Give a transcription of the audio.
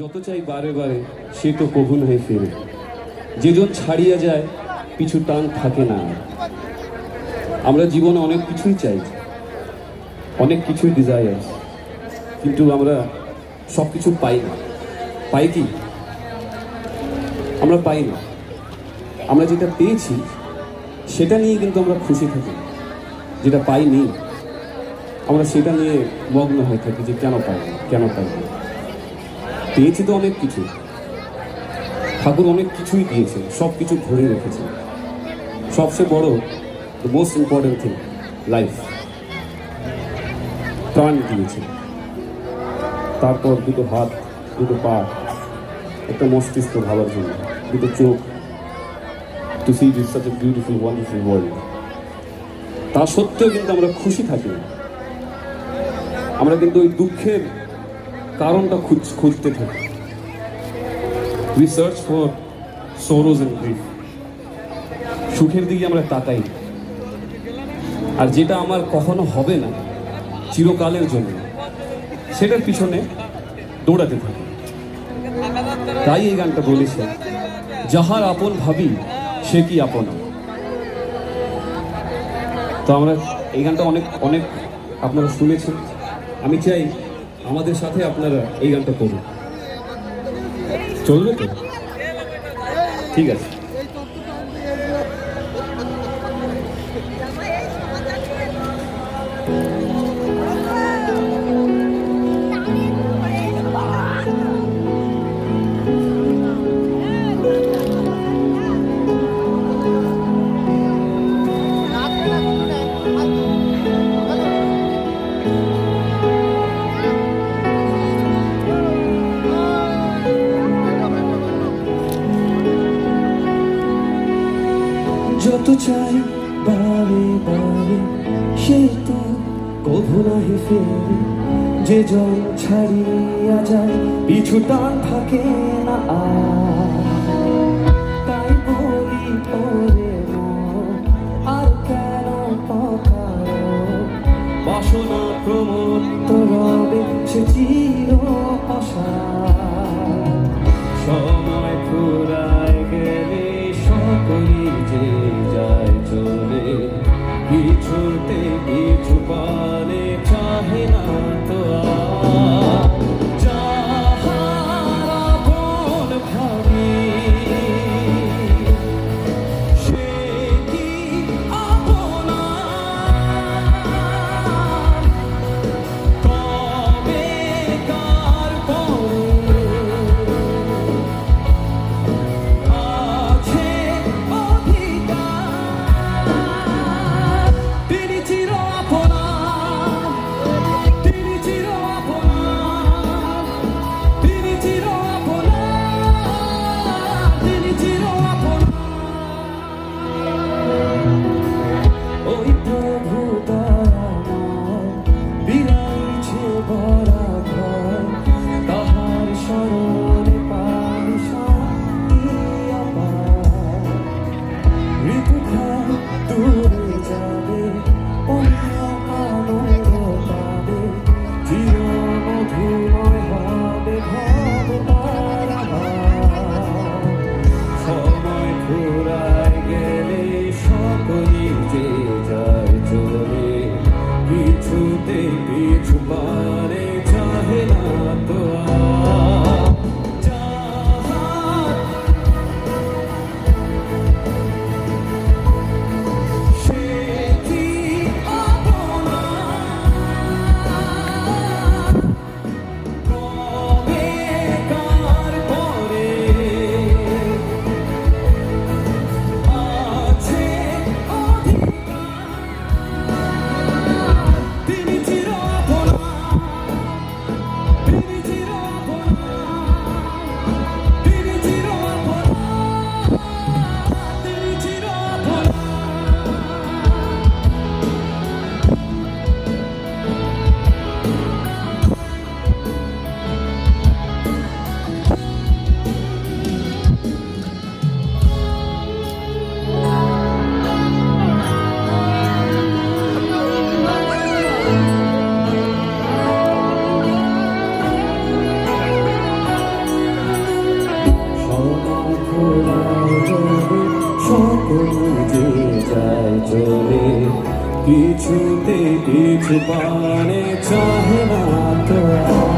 যত চাই বারে বারে, সে তো কভু হয়ে ফেরে। যেজন ছাড়িয়া যায়, পিছু টান থাকে না। আমরা জীবনে অনেক কিছুই চাই, অনেক কিছুই ডিজায়ার কিন্তু আমরা সব কিছু পাই না। পাই কি? আমরা পাই না। আমরা যেটা পেয়েছি, সেটা নিয়ে কিন্তু আমরা খুশি থাকি। যেটা পাইনি, আমরা সেটা নিয়ে মগ্ন হয়ে থাকি যে কেন পাই কেন পাই পেয়েছি তো অনেক কিছু। ঠাকুর অনেক কিছুই দিয়েছে সব কিছু ধরে রেখেছে সবচেয়ে বড় the most important thing life প্রাণ দিয়েছে তারপর দুটো হাত, দুটো পা, একটা মস্তিষ্ক ভাবার জন্য, দুটো চোখ to see this such a beautiful wonderful world তা সত্ত্বেও কিন্তু আমরা খুশি থাকি আমরা কিন্তু ওই দুঃখের কারণটা খুঁজ খুঁজতে থাকি। We search for sorrows and grief সুখের দিকে আমরা তাকাই আর যেটা আমার কখনো হবে না, চিরকালের জন্য, সেটার পিছনে দৌড়াতে থাকি। তাই এই গানটা বলেছে, যাহার আপন ভাবি, সে কি আপন? তো আমরা এই গানটা অনেক অনেক আপনারা শুনেছেন। আমি চাই আমাদের সাথে আপনারা এই গানটা করুন। চলবে তো? ঠিক আছে। নাহি ফেরে যে জন ছাড়িয়া যায় পিছু টান থাকে না আর। চলে কিছুতে কিছু পানে চাহে না তো।